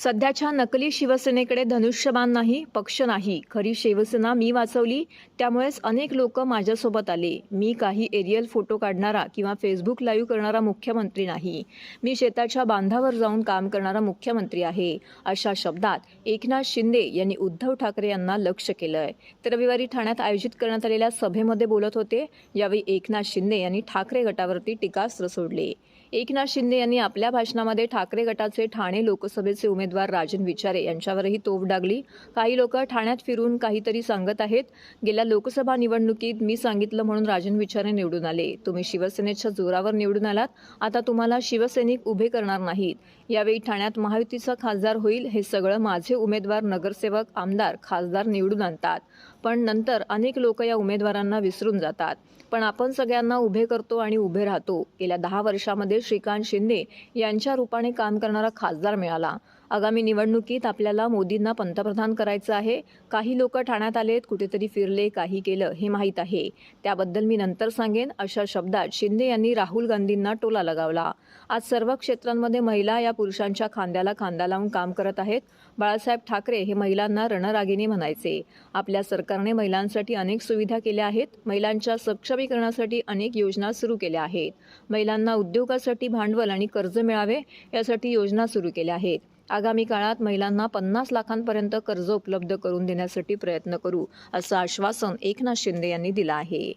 सध्याच्या नकली शिवसेनेकडे धनुष्यबाण नाही पक्ष नाही. खरी शिवसेना मी वाचवली त्यामुळेच अनेक लोक माझ्यासोबत आले. मी काही एरियल फोटो काढणारा किंवा फेसबुक लाईव्ह करणारा मुख्यमंत्री नाही. मी शेताच्या बांधावर जाऊन काम करणारा मुख्यमंत्री आहे. अशा शब्दात एकनाथ शिंदे यांनी उद्धव ठाकरे यांना लक्ष केलंय. तर रविवारी ठाण्यात आयोजित करण्यात आलेल्या सभेमध्ये बोलत होते. यावेळी एकनाथ शिंदे यांनी ठाकरे गटावरती टीकास्त्र सोडले एकनाथ शिंदे यांनी आपल्या भाषणामध्ये ठाकरे गटाचे ठाणे लोकसभेचे उमेदवार राजन विचारे यांच्यावरही तोफ डागली. काही लोक ठाण्यात फिरून काहीतरी सांगत आहेत. गेल्या लोकसभा निवडणुकीत मी सांगितलं म्हणून राजन विचारे निवडून आले. तुम्ही शिवसेनेच्या जोरावर निवडून आलात. आता तुम्हाला शिवसैनिक उभे करणार नाहीत. यावेळी ठाण्यात महायुतीचा खासदार होईल हे सगळं माझे उमेदवार नगरसेवक आमदार खासदार निवडून आणतात. पण नंतर अनेक लोक या उमेदवारांना विसरून जातात. पण आपण सगळ्यांना उभे करतो आणि उभे राहतो. गेल्या दहा वर्षामध्ये श्रीकांत शिंदे यांच्या रूपाने काम करणारा खासदार मिळाला. आगामी निवडणुकीत आपल्याला मोदींना पंतप्रधान करायचं आहे. काही लोक ठाण्यात आलेत कुठेतरी फिरले काही केलं हे माहीत आहे. त्याबद्दल मी नंतर सांगेन अशा शब्दात शिंदे यांनी राहुल गांधींना टोला लगावला. आज सर्व क्षेत्रांमध्ये महिला या पुरुषांच्या खांद्याला खांदा लावून काम करत आहेत. बाळासाहेब ठाकरे हे महिलांना रणरागिणी म्हणायचे. आपल्या सरकारने महिलांसाठी अनेक सुविधा केल्या आहेत. महिलांच्या सक्षमीकरणासाठी अनेक योजना सुरू केल्या आहेत. महिलांना उद्योगासाठी भांडवल आणि कर्ज मिळावे यासाठी योजना सुरू केल्या आहेत. आगामी काळात महिलांना पन्नास लाखांपर्यंत कर्ज उपलब्ध करून देण्यासाठी प्रयत्न करू असं आश्वासन एकनाथ शिंदे यांनी दिलं आहे.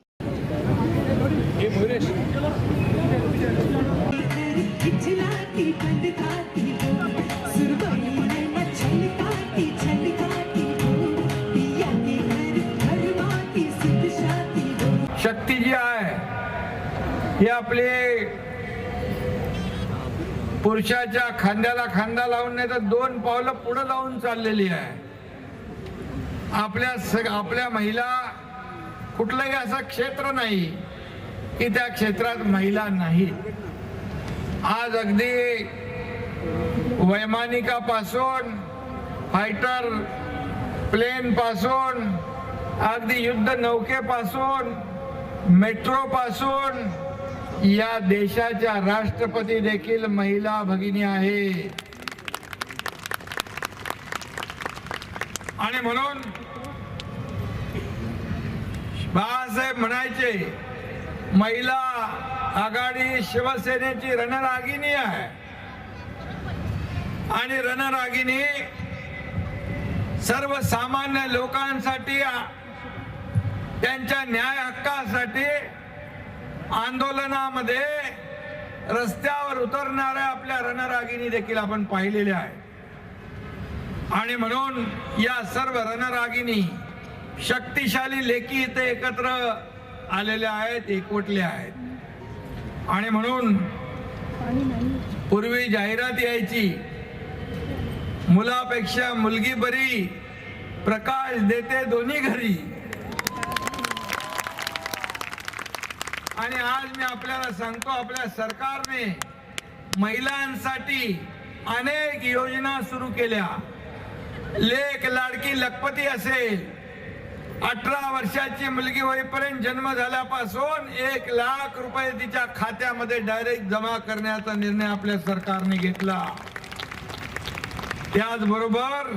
हो पुरुषाच्या खांद्याला खांदा लावून नाही तर दोन पावलं पुढे लावून चाललेली आहे. आपल्या सग आपल्या महिला कुठलंही असं क्षेत्र नाही की त्या क्षेत्रात महिला नाही. आज अगदी वैमानिकापासून फायटर प्लेन पासून अगदी युद्ध नौकेपासून मेट्रोपासून या देशाच्या राष्ट्रपती देखील महिला भगिनी आहे. आणि म्हणून बाळासाहेब म्हणायचे महिला आघाडी शिवसेनेची रणरागिनी आहे. आणि रणरागिणी सर्वसामान्य लोकांसाठी त्यांच्या न्याय हक्कासाठी आंदोलनामध्ये रस्त्यावर उतरणाऱ्या आपल्या रणरागिणी देखील आपण पाहिलेल्या आहे आणि म्हणून या सर्व रणरागिणी शक्तिशाली लेखी इथे एकत्र आलेल्या आहेत एकवटल्या आहेत. आणि म्हणून पूर्वी जाहिरात यायची मुलापेक्षा मुलगी बरी प्रकाश देते दोन्ही घरी. आणि आज मी आपल्याला सांगतो आपल्या सरकारने महिलांसाठी अनेक योजना सुरू केल्या. लेख लाडकी लखपती असेल. अठरा वर्षाची मुलगी होईपर्यंत जन्म झाल्यापासून एक लाख रुपये तिच्या खात्यामध्ये डायरेक्ट जमा करण्याचा निर्णय आपल्या सरकारने घेतला. त्याचबरोबर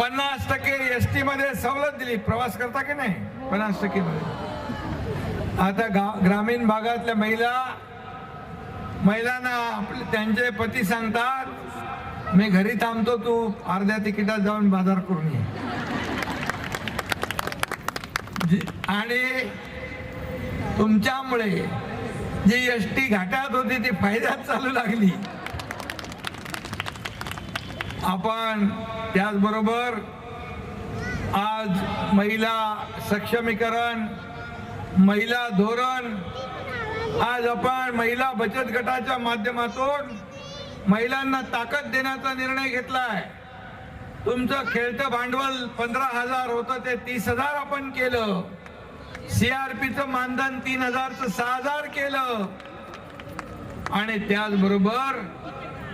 पन्नास टक्के एस टी मध्ये सवलत दिली. प्रवास करता की नाही? पन्नास टक्के मध्ये. आता गा- ग्रामीण भागातल्या महिला महिलांना आपले- त्यांचे पती सांगतात मी घरी थांबतो तू अर्ध्या तिकिटात जाऊन बाजार करून ये. जी- आणि तुमच्यामुळे जी एस टी घाटात होती ती फायद्यात चालू लागली. आपण त्याचबरोबर आज महिला सक्षमीकरण महिला धोरण. आज आपण महिला बचत गटाच्या माध्यमातून महिलांना ताकद देण्याचा निर्णय घेतला आहे तुमचं खेळतं भांडवल पंधरा हजार होतं ते तीस हजार आपण केलं. सीआरपीचं मानधन तीन हजारचं सहा हजार केलं. आणि त्याचबरोबर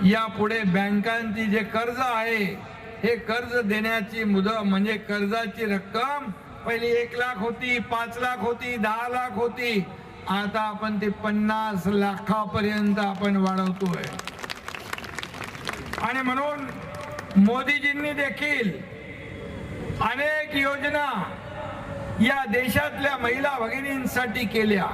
यापुढे बँकांची जे कर्ज आहे हे कर्ज देण्याची मुदत म्हणजे कर्जाची रक्कम पहिली एक लाख होती पाच लाख होती दहा लाख होती. आता आपण ते पन्नास लाखापर्यंत आपण वाढवतोय. आणि म्हणून मोदीजींनी देखील अनेक योजना या देशातल्या महिला भगिनींसाठी केल्या.